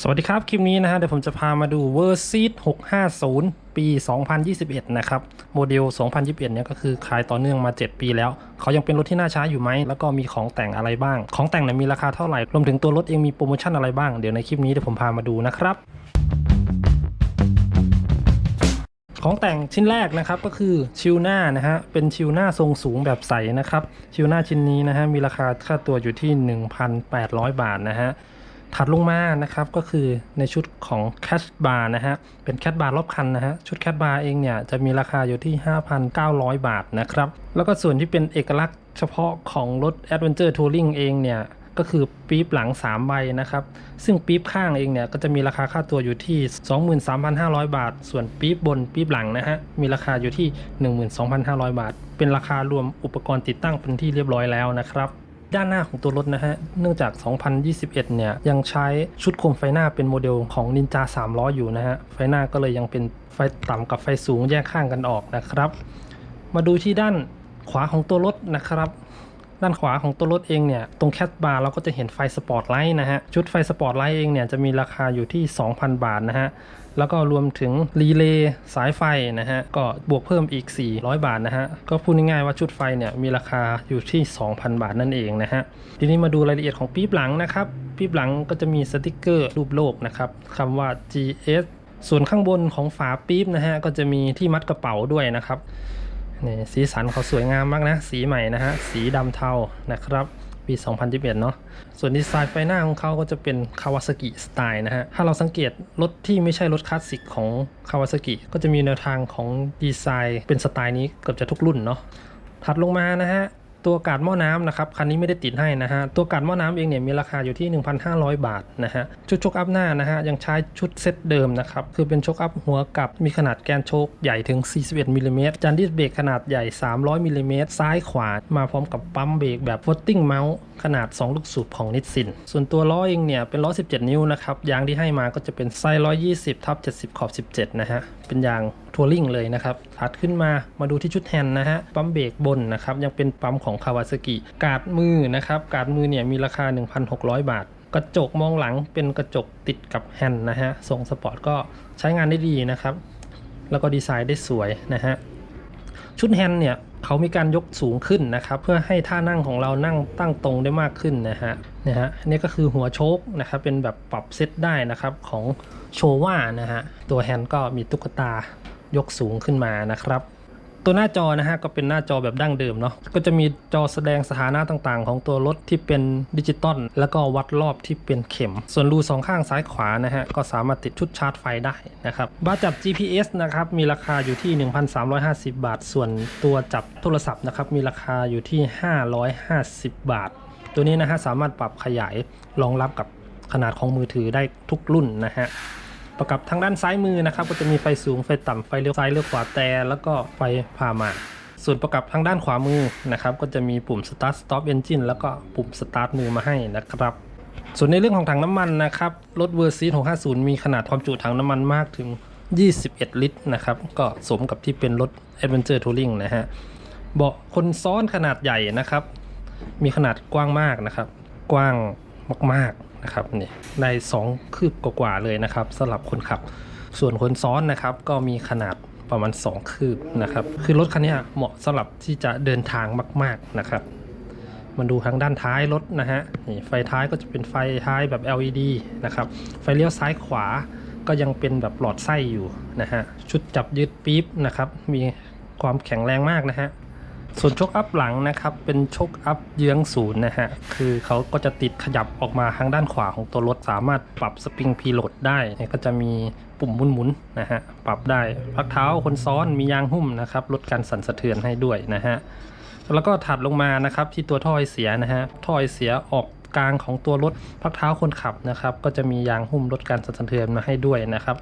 สวัสดีครับ คลิปนี้นะฮะเดี๋ยวผมจะพามาดู v e r s i t 650 ปี 2021 นะครับ โมเดล 2021 เนี่ยก็คือขายต่อเนื่องมา 7 ปีแล้ว เขายังเป็นรถที่น่าใช้อยู่ไหม แล้วก็มีของแต่งอะไรบ้าง ของแต่งเนี่ยมีราคาเท่าไหร่ รวมถึงตัวรถเองมีโปรโมชั่นอะไรบ้าง เดี๋ยวในคลิปนี้เดี๋ยวผมพามาดูนะครับของแต่งชิ้นแรกนะครับก็คือชิวหน้านะฮะเป็นชิวหน้าทรงสูงแบบใสนะครับชิวหน้าชิ้นนี้นะฮะมีราคาค่าตัวอยู่ที่ 1,800 บาทนะฮะ ถัดลงมานะครับก็คือในชุดของแคชบาร์นะฮะเป็นแคชบาร์รอบคันนะฮะชุดแคชบาร์เองเนี่ยจะมีราคาอยู่ที่ 5,900 บาทนะครับแล้วก็ส่วนที่เป็นเอกลักษณ์เฉพาะของรถ Adventure Touring เองเนี่ยก็คือปี๊บหลัง 3 ใบนะครับ ซึ่งปี๊บข้างเองเนี่ยก็จะมีราคาค่าตัวอยู่ที่ 23,500 บาท ส่วนปี๊บบนปี๊บหลังนะฮะ มีราคาอยู่ที่ 12,500 บาท เป็นราคารวมอุปกรณ์ติดตั้งเป็นที่เรียบร้อยแล้วนะครับ ด้านหน้าของตัวรถนะฮะ เนื่องจาก 2021 เนี่ย ยังใช้ชุดโคมไฟหน้าเป็นโมเดลของ Ninja 300 อยู่นะฮะ ไฟหน้าก็เลยยังเป็นไฟต่ำกับไฟสูงแยกข้างกันออกนะครับ มาดูที่ด้านขวาของตัวรถนะครับ ด้านขวาของตัวรถเองเนี่ย ตรงแคทบาร์เราก็จะเห็นไฟสปอร์ตไลท์นะฮะ ชุดไฟสปอร์ตไลท์เองเนี่ย จะมีราคาอยู่ที่ 2,000 บาทนะฮะ แล้วก็รวมถึงรีเลย์สายไฟนะฮะ ก็บวกเพิ่มอีก 400 บาทนะฮะ ก็พูดง่ายๆว่าชุดไฟเนี่ย มีราคาอยู่ที่ 2,000 บาทนั่นเองนะฮะ ทีนี้มาดูรายละเอียดของปี๊บหลังนะครับปี๊บหลังก็จะมีสติกเกอร์รูปโลกนะครับคำว่า GS ส่วนข้างบนของฝาปี๊บนะฮะก็จะมีที่มัดกระเป๋าด้วยนะครับ นี่สีสันเขาสวยงามมากนะ สีใหม่นะฮะ สีดำเทานะครับ ปี 2011 เนาะ ส่วนดีไซน์ไฟหน้าของเขาก็จะเป็นคาวาซากิสไตล์นะฮะ ถ้าเราสังเกตรถที่ไม่ใช่รถคลาสสิกของคาวาซากิก็จะมีแนวทางของดีไซน์เป็นสไตล์นี้เกือบจะทุกรุ่นเนาะ ถัดลงมานะฮะ ตัวกาดหม้อน้ำนะครับคันนี้ไม่ได้ติดให้นะฮะตัวกาดหม้อน้ำเองเนี่ยมีราคาอยู่ที่ 1,500 บาทนะฮะชุดชกอัพหน้านะฮะยังใช้ชุดเซตเดิมนะครับคือเป็นชกอัพหัวกับมีขนาดแกนโชคใหญ่ถึง 41มิลลิเมตรจานดิสเบรกขนาดใหญ่ 300มิลลิเมตรซ้ายขวามาพร้อมกับปั๊มเบรกแบบฟ o ตติ้งเมาส์ขนาด 2 ลูกสูบของนิสสินส่วนตัวล้อเองเนี่ยเป็นล้อ 17 นิ้วนะครับยางที่ให้มาก็จะเป็นไซส์120ทับ70ขอบ 17 นะฮะเป็นยางทัวริงเลยนะครับถัดขึ้นมามาดูที่ชุดแฮนด์นะฮะปั๊มเบรกบนนะครับยังเป็นปั๊มของคาวาซากิกาดมือนะครับกาดมือเนี่ยมีราคา 1,600 บาท กระจกมองหลังเป็นกระจกติดกับแฮนด์นะฮะทรงสปอร์ตก็ใช้งานได้ดีนะครับ แล้วก็ดีไซน์ได้สวยนะฮะชุดแฮนด์เนี่ยเขามีการยกสูงขึ้นนะครับเพื่อให้ท่านั่งของเรานั่งตั้งตรงได้มากขึ้นนะฮะนี่ฮะนี่ก็คือหัวโชคนะครับเป็นแบบปรับเซตได้นะครับของโชว่านะฮะตัวแฮนด์ก็มีตุ๊กตายกสูงขึ้นมานะครับ ตัวหน้าจอนะฮะก็เป็นหน้าจอแบบดั้งเดิมเนาะก็จะมีจอแสดงสถานะต่างๆ ของตัวรถที่เป็นดิจิตอลแล้วก็วัดรอบที่เป็นเข็ม ส่วนรูสองข้างซ้ายขวานะฮะก็สามารถติดชุดชาร์จไฟได้นะครับบาร์จับ GPS นะครับมีราคาอยู่ที่ 1,350 บาท ส่วนตัวจับโทรศัพท์นะครับมีราคาอยู่ที่ 550 บาท ตัวนี้นะฮะสามารถปรับขยายรองรับกับขนาดของมือถือได้ทุกรุ่นนะฮะ ประกับทางด้านซ้ายมือนะครับ ก็จะมีไฟสูงไฟต่ำไฟเลี้ยวซ้ายเลี้ยวขวาแต่แล้วก็ไฟพามาส่วนประกับทางด้านขวามือนะครับ ก็จะมีปุ่ม start stop engine แล้วก็ปุ่ม start มือมาให้นะครับ ส่วนในเรื่องของถังน้ำมันนะครับรถเวอร์ซี650 มีขนาดความจุถังน้ำมันมากถึง 21 ลิตรนะครับ ก็สมกับที่เป็นรถ Adventure Touring นะฮะเบาะคนซ้อนขนาดใหญ่นะครับ มีขนาดกว้างมากนะครับ กว้างมากๆ นะครับนี่ได้2คืบกว่าๆเลยนะครับสำหรับคนขับ ส่วนคนซ้อนนะครับ ก็มีขนาดประมาณ 2 คืบนะครับ คือรถคันนี้เหมาะสำหรับที่จะเดินทางมาก ๆนะครับมาดูทางด้านท้ายรถนะฮะนี่ไฟท้ายก็จะเป็นไฟท้ายแบบ LED นะครับไฟเลี้ยวซ้ายขวาก็ยังเป็นแบบหลอดไส้อยู่นะฮะชุดจับยึดปี๊บนะครับมีความแข็งแรงมากนะฮะ ส่วนชกอัพหลังนะครับ เป็นชกอัพเยื้องศูนย์นะฮะ คือเขาก็จะติดขยับออกมาทางด้านขวาของตัวรถ สามารถปรับสปริงพีโหลดได้เนี่ยก็จะมีปุ่มหมุนๆนะฮะ ปรับได้พักเท้าคนซ้อนมียางหุ้มนะครับ ลดการสั่นสะเทือนให้ด้วยนะฮะ แล้วก็ถัดลงมานะครับที่ตัวท่อไอเสียนะฮะ ท่อไอเสียออก กลางของตัวรถพักเท้าคนขับนะครับ ก็จะมียางหุ้มลดการสั่นสะเทือนมาให้ด้วยนะครับ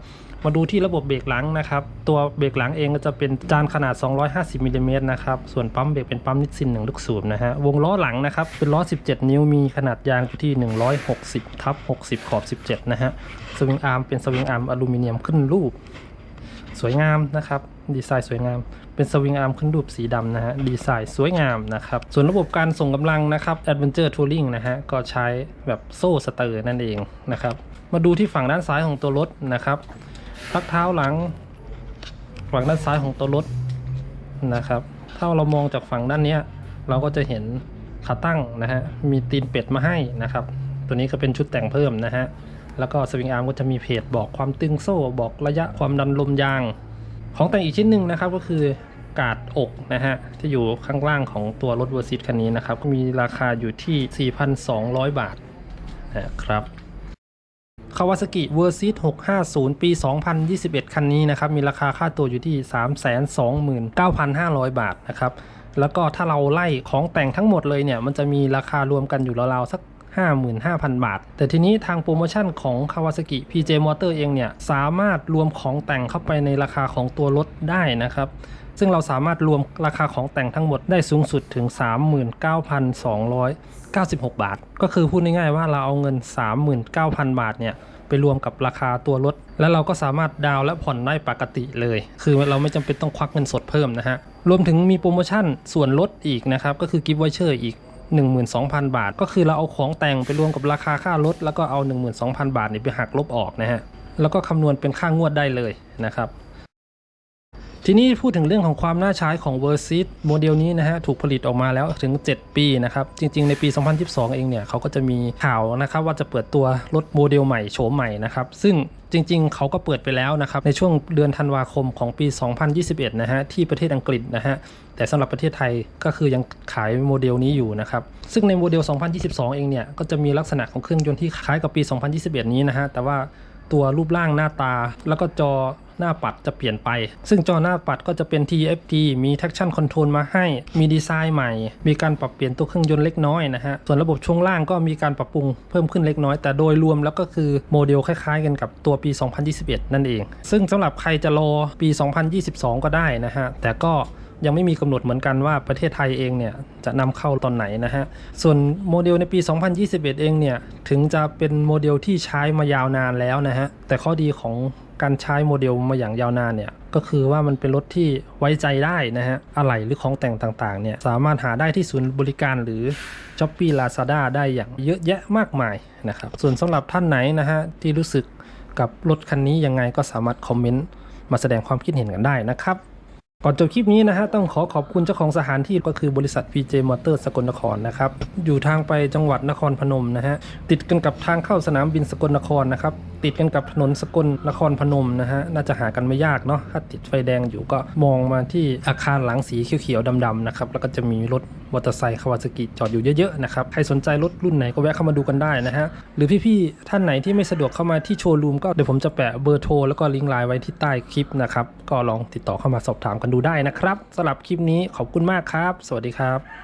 มาดูที่ระบบเบรกหลังนะครับ ตัวเบรกหลังเองก็จะเป็นจานขนาด 250มิลลิเมตรนะครับ ส่วนปั๊มเบรกเป็นปั๊มนิสซิน1ลูกสูบนะฮะ วงล้อหลังนะครับ เป็นล้อ 17 นิ้ว มีขนาดยางที่ 160 ทับ 60 ขอบ 17 นะฮะ สวิงอาร์มเป็นสวิงอาร์มอลูมิเนียมขึ้นรูป สวยงามนะครับดีไซน์สวยงาม เป็นสวิงอาร์มขึ้นรูปสีดำนะฮะดีไซน์สวยงามนะครับ ส่วนระบบการส่งกำลังนะครับ Adventure Touring นะฮะก็ใช้แบบโซ่สเตอร์นั่นเองนะครับ มาดูที่ฝั่งด้านซ้ายของตัวรถนะครับพักเท้าหลัง ฝั่งด้านซ้ายของตัวรถนะครับ ถ้าเรามองจากฝั่งด้านนี้เราก็จะเห็นขาตั้งนะฮะมีตีนเป็ดมาให้นะครับ ตัวนี้ก็เป็นชุดแต่งเพิ่มนะฮะ แล้วก็สวิงอาร์มก็จะมีเพจบอกความตึงโซ่บอกระยะความดันลมยาง ของแต่งอีกชิ้นหนึ่งนะครับก็คือกาดอกนะฮะที่อยู่ข้างล่างของตัวรถเวอร์ซิตคันนี้นะครับก็มีราคาอยู่ที่ 4,200 บาทนะครับคาวาซากิเวอร์ซิต650 ปี 2021 คันนี้นะครับ มีราคาค่าตัวอยู่ที่ 329,500 บาทนะครับ แล้วก็ถ้าเราไล่ของแต่งทั้งหมดเลยเนี่ย มันจะมีราคารวมกันอยู่ราวๆสัก 55,000 บาท แต่ทีนี้ทางโปรโมชั่นของ Kawasaki PJ Motor เองเนี่ย สามารถรวมของแต่งเข้าไปในราคาของตัวรถได้นะครับซึ่งเราสามารถรวมราคาของแต่งทั้งหมดได้สูงสุดถึง 39,296 บาท ก็คือพูดง่ายๆว่าเราเอาเงิน 39,000 บาทเนี่ยไปรวมกับราคาตัวรถ แล้วเราก็สามารถดาวน์และผ่อนได้ปกติเลย คือเราไม่จำเป็นต้องควักเงินสดเพิ่มนะฮะ รวมถึงมีโปรโมชั่นส่วนลดอีกนะครับ ก็คือกิฟต์วอเชอร์อีก 12,000 บาท ก็คือเราเอาของแต่งไปรวมกับราคาค่ารถ แล้วก็เอา 12,000 บาทนี่ไปหักลบออกนะฮะ แล้วก็คำนวณเป็นค่างวดได้เลยนะครับ ทีนี้พูดถึงเรื่องของความน่าใช้ของ v e r s i t โมเดลนี้นะฮะ ถูกผลิตออกมาแล้วถึง 7 ปีนะครับ จริง ๆ ในปี 2022 เองเนี่ยเขาก็จะมีข่าวนะครับว่าจะเปิดตัวรถโมเดลใหม่โฉมใหม่นะครับ ซึ่ง จริง ๆ เขาก็เปิดไปแล้วนะครับในช่วงเดือนธันวาคมของปี 2021 นะฮะที่ประเทศอังกฤษนะฮะแต่สำหรับประเทศไทยก็คือยังขายโมเดลนี้อยู่นะครับซึ่งในโมเดล 2022 เองเนี่ยก็จะมีลักษณะของเครื่องยนต์ที่คล้ายกับปี 2021 นี้นะฮะแต่ว่าตัวรูปร่างหน้าตา แล้วก็จอ หน้าปัดจะเปลี่ยนไป ซึ่งจอหน้าปัดก็จะเป็น TFT มี traction control มาให้ มีดีไซน์ใหม่ มีการปรับเปลี่ยนตัวเครื่องยนต์เล็กน้อยนะฮะ ส่วนระบบช่วงล่างก็มีการปรับปรุงเพิ่มขึ้นเล็กน้อย แต่โดยรวมแล้วก็คือโมเดลคล้ายๆกันกับตัวปี 2021 นั่นเอง ซึ่งสำหรับใครจะรอปี 2022 ก็ได้นะฮะ แต่ก็ยังไม่มีกำหนดเหมือนกันว่าประเทศไทยเองเนี่ยจะนำเข้าตอนไหนนะฮะ ส่วนโมเดลในปี 2021 เองเนี่ย ถึงจะเป็นโมเดลที่ใช้มายาวนานแล้วนะฮะ แต่ข้อดีของ การใช้โมเดลมาอย่างยาวนานเนี่ยก็คือว่ามันเป็นรถที่ไว้ใจได้นะฮะอะไหล่หรือของแต่งต่างๆเนี่ยสามารถหาได้ที่ศูนย์บริการหรือ s h o p e e Lazada ได้อย่างเยอะแยะมากมายนะครับส่วนสำหรับท่านไหนนะฮะที่รู้สึกกับรถคันนี้ยังไงก็สามารถคอมเมนต์มาแสดงความคิดเห็นกันได้นะครับก่อนจบคลิปนี้นะฮะต้องขอขอบคุณเจ้าของสถานที่ก็คือบริษัท PJ Motor สกลนครนะครับอยู่ทางไปจังหวัดนครพนมนะฮะติดกันกับทางเข้าสนามบินสกลนครนะครับติดกันกับถนนสกลนครพนมนะฮะ น่าจะหากันไม่ยากเนาะ ถ้าติดไฟแดงอยู่ก็มองมาที่อาคารหลังสีเขียวๆดำๆนะครับ แล้วก็จะมีรถมอเตอร์ไซค์คาวาซากิจอดอยู่เยอะๆนะครับ ใครสนใจรถรุ่นไหนก็แวะเข้ามาดูกันได้นะฮะ หรือพี่ๆ ท่านไหนที่ไม่สะดวกเข้ามาที่โชว์รูมก็เดี๋ยวผมจะแปะเบอร์โทรแล้วก็ลิงก์ไลน์ไว้ที่ใต้คลิปนะครับ ก็ลองติดต่อเข้ามาสอบถามกันดูได้นะครับสำหรับคลิปนี้ขอบคุณมากครับ สวัสดีครับ